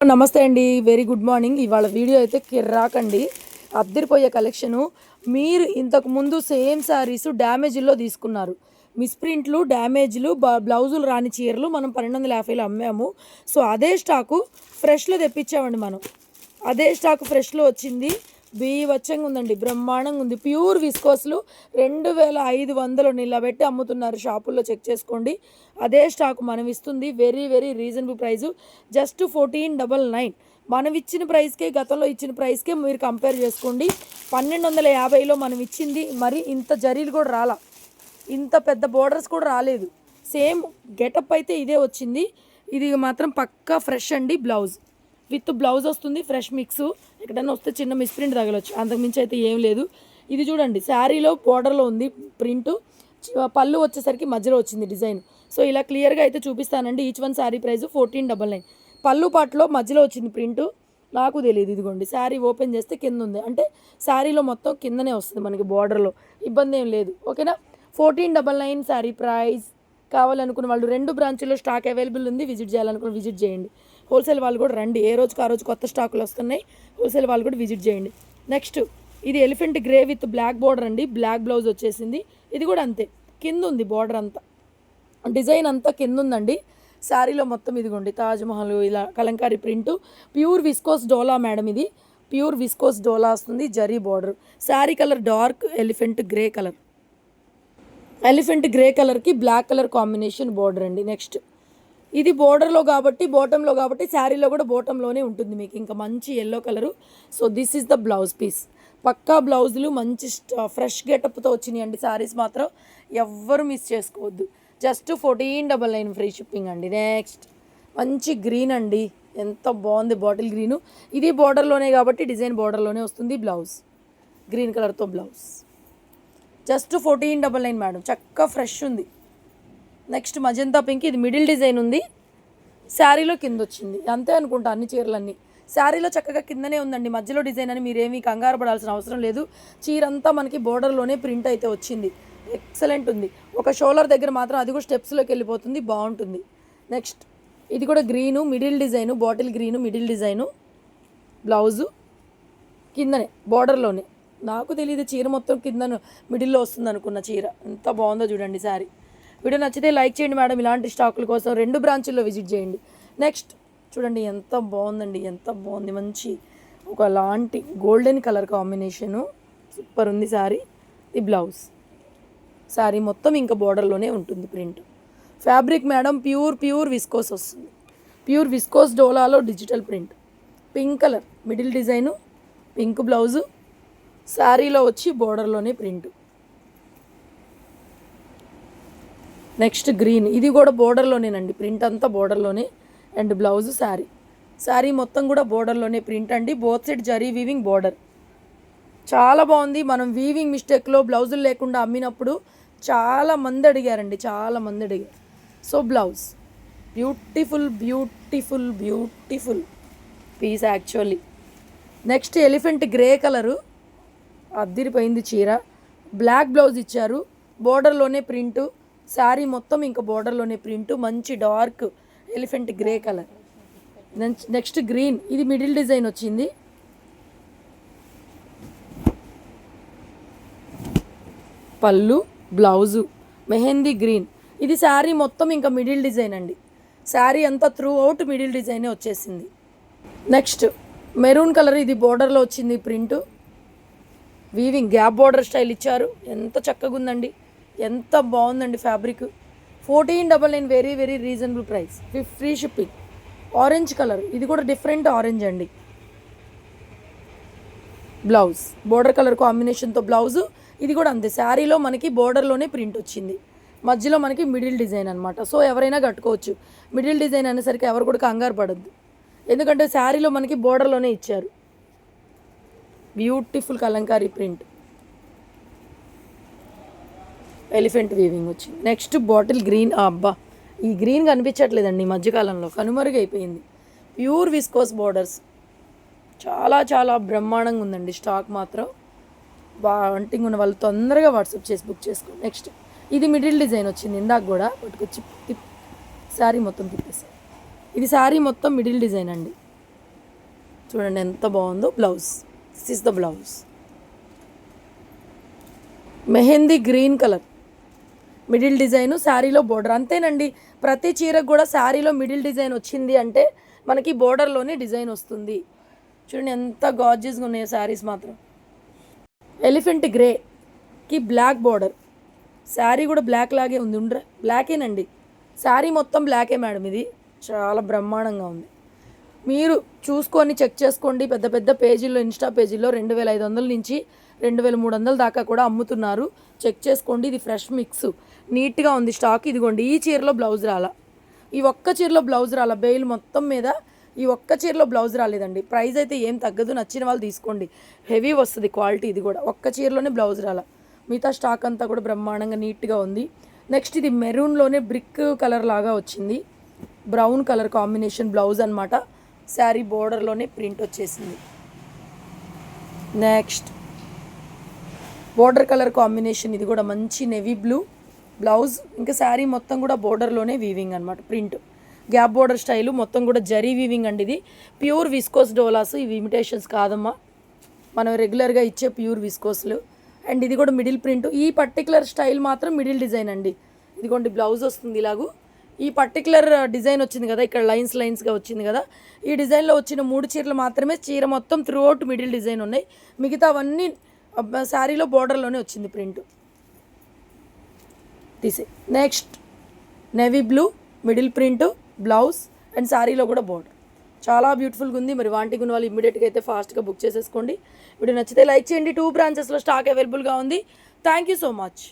నమస్తే అండి very good morning ఇవాళ వీడియో అయితే కిర్రాకండి. అద్దరిపోయే కలెక్షను మీరు ఇంతకు ముందు సేమ్ శారీస్ డ్యామేజ్లో తీసుకున్నారు. మిస్ప్రింట్లు డ్యామేజ్లు బ్లౌజులు రాని చీరలు మనం పన్నెండు వందల యాభైలో అమ్మాము. సో అదే స్టాకు ఫ్రెష్లో తెప్పించామండి మనం. అదే స్టాక్ ఫ్రెష్లో వచ్చింది. బీవచ్చంగా ఉందండి. బ్రహ్మాండంగా ఉంది. ప్యూర్ విస్కోస్లు రెండు వేల ఐదు వందలు నిలబెట్టి అమ్ముతున్నారు. షాపుల్లో చెక్ చేసుకోండి. అదే స్టాక్ మనం ఇస్తుంది very very reasonable price. Just fourteen double nine. మనం ఇచ్చిన ప్రైస్కే గతంలో ఇచ్చిన ప్రైస్కే మీరు కంపేర్ చేసుకోండి. పన్నెండు వందల యాభైలో మనం ఇచ్చింది మరి ఇంత జరీలు కూడా రాలా. ఇంత పెద్ద బోర్డర్స్ కూడా రాలేదు. సేమ్ గెటప్ అయితే ఇదే వచ్చింది. ఇది మాత్రం పక్కా ఫ్రెష్ అండి బ్లౌజ్. విత్ బ్లౌజ్ వస్తుంది ఫ్రెష్ మిక్స్. ఎక్కడైనా వస్తే చిన్న మిస్ప్రింట్ తగలొచ్చు. అంతకుమించి అయితే ఏం లేదు. ఇది చూడండి శారీలో బోర్డర్లో ఉంది ప్రింట్. పళ్ళు వచ్చేసరికి మధ్యలో వచ్చింది డిజైన్. సో ఇలా క్లియర్గా అయితే చూపిస్తానండి. Each one sari price fourteen double nine. పళ్ళు పాటలో మధ్యలో వచ్చింది ప్రింట్. నాకు తెలియదు ఇదిగోండి. శారీ ఓపెన్ చేస్తే కింద ఉంది. అంటే శారీలో మొత్తం కిందనే వస్తుంది మనకి బార్డర్లో ఇబ్బంది ఏం లేదు. ఓకేనా? Fourteen double nine sari price కావాలనుకున్న వాళ్ళు రెండు బ్రాంచ్లో స్టాక్ అవైలబుల్ ఉంది. విజిట్ చేయాలనుకున్న విజిట్ చేయండి. హోల్సేల్ వాళ్ళు కూడా రండి. ఏ రోజుకి ఆ రోజు కొత్త స్టాకులు వస్తున్నాయి హోల్సేల్ వాళ్ళు కూడా విజిట్ చేయండి. నెక్స్ట్ ఇది elephant grey with black border అండి. బ్లాక్ బ్లౌజ్ వచ్చేసింది. ఇది కూడా అంతే. కింద ఉంది బార్డర్ అంతా. డిజైన్ అంతా కింద ఉందండి. శారీలో మొత్తం ఇదిగోండి తాజ్మహల్ ఇలా Kalamkari print. Pure viscose dola madam ఇది. ప్యూర్ విస్కోస్ డోలా వస్తుంది zari border. Sari colour dark elephant grey colour. Elephant grey కలర్కి బ్లాక్ కలర్ కాంబినేషన్ బార్డర్ అండి. నెక్స్ట్ ఇది బోర్డర్లో కాబట్టి బాటంలో కాబట్టి శారీలో కూడా బాటంలోనే ఉంటుంది మీకు. ఇంకా మంచి yellow colour so this is the blouse piece పక్కా బ్లౌజులు మంచి ఫ్రెష్ గెటప్తో uh, వచ్చినాయి అండి శారీస్ మాత్రం. ఎవ్వరు మిస్ చేసుకోవద్దు. Just fourteen double nine free shipping అండి. నెక్స్ట్ మంచి గ్రీన్ అండి. ఎంత బాగుంది బాటిల్ గ్రీను ఇది బార్డర్లోనే కాబట్టి డిజైన్ బార్డర్లోనే వస్తుంది బ్లౌజ్ గ్రీన్ కలర్తో blouse just fourteen double nine madam చక్కగా ఫ్రెష్ ఉంది. నెక్స్ట్ మజంతా పింక్ ఇది మిడిల్ డిజైన్ ఉంది. శారీలో కింద వచ్చింది అంతే అనుకుంటా అన్ని చీరలన్నీ. శారీలో చక్కగా కిందనే ఉందండి. మధ్యలో డిజైన్ అని మీరేమీ కంగారు పడాల్సిన అవసరం లేదు. చీర అంతా మనకి బోర్డర్లోనే ప్రింట్ అయితే వచ్చింది. ఎక్సలెంట్ ఉంది. ఒక షోలర్ దగ్గర మాత్రం అది కూడా స్టెప్స్లోకి వెళ్ళిపోతుంది. బాగుంటుంది. నెక్స్ట్ ఇది కూడా green middle design bottle green middle design blouse కిందనే బార్డర్లోనే నాకు తెలియదు చీర మొత్తం కింద మిడిల్లో వస్తుంది అనుకున్న చీర. ఎంత బాగుందో చూడండి శారీ. వీడియో నచ్చితే లైక్ చేయండి మేడం. ఇలాంటి స్టాకుల కోసం రెండు బ్రాంచుల్లో విజిట్ చేయండి. నెక్స్ట్ చూడండి ఎంత బాగుందండి ఎంత బాగుంది. మంచి ఒక లాంటి గోల్డెన్ కలర్ కాంబినేషను. సూపర్ ఉంది శారీ. The blouse. శారీ మొత్తం ఇంకా బార్డర్లోనే ఉంటుంది print. Fabric madam pure pure viscose వస్తుంది. Pure viscose డోలాలో digital print. Pink colour middle design pink blouse. శారీలో వచ్చి బోర్డర్లోనే ప్రింట్. Next green. ఇది కూడా బోర్డర్లోనేనండి. ప్రింట్ అంతా బోర్డర్లోనే. And blouse sari. శారీ మొత్తం కూడా బోర్డర్లోనే ప్రింట్ అండి. Both side zari weaving border. చాలా బాగుంది. మనం వీవింగ్ మిస్టేక్లో బ్లౌజులు లేకుండా అమ్మినప్పుడు చాలా మంది అడిగారండి. చాలా మంది అడిగారు. So blouse. Beautiful beautiful beautiful piece actually. Next elephant grey colour. అద్దిరిపోయింది చీర. బ్లాక్ బ్లౌజ్ ఇచ్చారు. బోర్డర్లోనే ప్రింటు. శారీ మొత్తం ఇంకా బోర్డర్లోనే ప్రింట్ మంచి dark elephant grey colour. Next green ఇది మిడిల్ డిజైన్ వచ్చింది. పళ్ళు బ్లౌజు మెహందీ గ్రీన్. ఇది శారీ మొత్తం ఇంకా మిడిల్ డిజైన్ అండి. శారీ అంతా త్రూ అవుట్ మిడిల్ డిజైనే వచ్చేసింది. నెక్స్ట్ మెరూన్ కలర్ ఇది బోర్డర్లో వచ్చింది print. Weaving gap border style ఇచ్చారు. ఎంత చక్కగా ఉందండి ఎంత బాగుందండి fabric. Fourteen double nine very very reasonable price. Free shipping orange colour ఇది కూడా డిఫరెంట్ ఆరెంజ్ అండి. బ్లౌజ్ బోర్డర్ కలర్ కాంబినేషన్తో బ్లౌజ్ ఇది కూడా అంతే. శారీలో మనకి బోర్డర్లోనే ప్రింట్ వచ్చింది. మధ్యలో మనకి మిడిల్ డిజైన్ అనమాట సో ఎవరైనా కట్టుకోవచ్చు. మిడిల్ డిజైన్ అనేసరికి ఎవరు కూడా కంగారు పడద్దు. ఎందుకంటే శారీలో మనకి బోర్డర్లోనే ఇచ్చారు. Beautiful Kalamkari print elephant weaving వచ్చింది. Next bottle green. అబ్బా ఈ గ్రీన్ కనిపించట్లేదండి ఈ మధ్యకాలంలో. కనుమరుగైపోయింది ప్యూర్ విస్కోస్ బోర్డర్స్. చాలా చాలా బ్రహ్మాండంగా ఉందండి స్టాక్ మాత్రం. బా వంటింగ్ ఉన్న వాళ్ళు తొందరగా వాట్సాప్ చేసి బుక్ చేసుకోండి. నెక్స్ట్ ఇది మిడిల్ డిజైన్ వచ్చింది ఇందాక కూడా. పట్టుకొచ్చి తిప్ శారీ మొత్తం తిప్పేసాను ఇది శారీ మొత్తం మిడిల్ డిజైన్ అండి. చూడండి ఎంత బాగుందో blouse. This is the blouse mehndi green colour. Middle design శారీలో బోర్డర్. అంతేనండి ప్రతి చీరకు కూడా శారీలో మిడిల్ డిజైన్ వచ్చింది అంటే మనకి బోర్డర్లోనే డిజైన్ వస్తుంది. చూడండి ఎంత గార్జియస్గా ఉన్నాయో శారీస్ మాత్రం. ఎలిఫెంట్ గ్రేకి బ్లాక్ బోర్డర్ శారీ కూడా బ్లాక్ లాగే ఉంది. ఉండ్ర బ్లాకేనండి శారీ మొత్తం బ్లాకే మేడం ఇది. చాలా బ్రహ్మాండంగా ఉంది. మీరు చూసుకొని చెక్ చేసుకోండి. పెద్ద పెద్ద పేజీల్లో ఇన్స్టా పేజీల్లో రెండు వేల ఐదు వందల నుంచి రెండు వేల మూడు వందల దాకా కూడా అమ్ముతున్నారు. చెక్ చేసుకోండి ఇది ఫ్రెష్ మిక్స్. నీట్గా ఉంది స్టాక్. ఇదిగోండి ఈ చీరలో బ్లౌజ్ రాలా. ఈ ఒక్క చీరలో బ్లౌజ్ రాల. బెయిల్ మొత్తం మీద ఈ ఒక్క చీరలో బ్లౌజ్ రాలేదండి. ప్రైస్ అయితే ఏం తగ్గదు. నచ్చిన వాళ్ళు తీసుకోండి. హెవీ వస్తుంది క్వాలిటీ ఇది కూడా. ఒక్క చీరలోనే బ్లౌజ్ రాల. మిగతా స్టాక్ అంతా కూడా బ్రహ్మాండంగా నీట్గా ఉంది. నెక్స్ట్ ఇది మెరూన్లోనే బ్రిక్ కలర్ లాగా వచ్చింది. బ్రౌన్ కలర్ కాంబినేషన్ బ్లౌజ్ అనమాట శారీ బోర్డర్లోనే ప్రింట్ వచ్చేసింది. నెక్స్ట్ బోర్డర్ కలర్ కాంబినేషన్ ఇది కూడా మంచి నెవీ బ్లూ బ్లౌజ్ ఇంకా శారీ మొత్తం కూడా బోర్డర్లోనే వీవింగ్ అనమాట ప్రింట్ గ్యాప్ బోర్డర్ స్టైలు మొత్తం కూడా జరీ వీవింగ్ అండి ఇది. ప్యూర్ విస్కోస్ డోలాస్ ఇవి ఇమిటేషన్స్ కాదమ్మా. మనం రెగ్యులర్గా ఇచ్చే ప్యూర్ విస్కోస్లు అండ్ ఇది కూడా మిడిల్ ప్రింట్ ఈ పర్టికులర్ స్టైల్ మాత్రం మిడిల్ డిజైన్ అండి. ఇదిగోండి బ్లౌజ్ వస్తుంది ఇలాగూ. ఈ పర్టికులర్ డిజైన్ వచ్చింది కదా ఇక్కడ లైన్స్ లైన్స్గా వచ్చింది కదా. ఈ డిజైన్లో వచ్చిన మూడు చీరలు మాత్రమే చీర మొత్తం త్రూ అవుట్ మిడిల్ డిజైన్ ఉన్నాయి. మిగతా అవన్నీ శారీలో బోర్డర్లోనే వచ్చింది ప్రింట్. తీసే next navy blue middle print blouse and శారీలో కూడా బోర్డర్ చాలా బ్యూటిఫుల్గా ఉంది. మరి వాంటి గుణ వాళ్ళు ఇమ్మీడియట్గా అయితే ఫాస్ట్గా బుక్ చేసేసుకోండి. వీడియో నచ్చితే లైక్ చేయండి. టూ బ్రాంచెస్లో స్టాక్ అవైలబుల్గా ఉంది. Thank you so much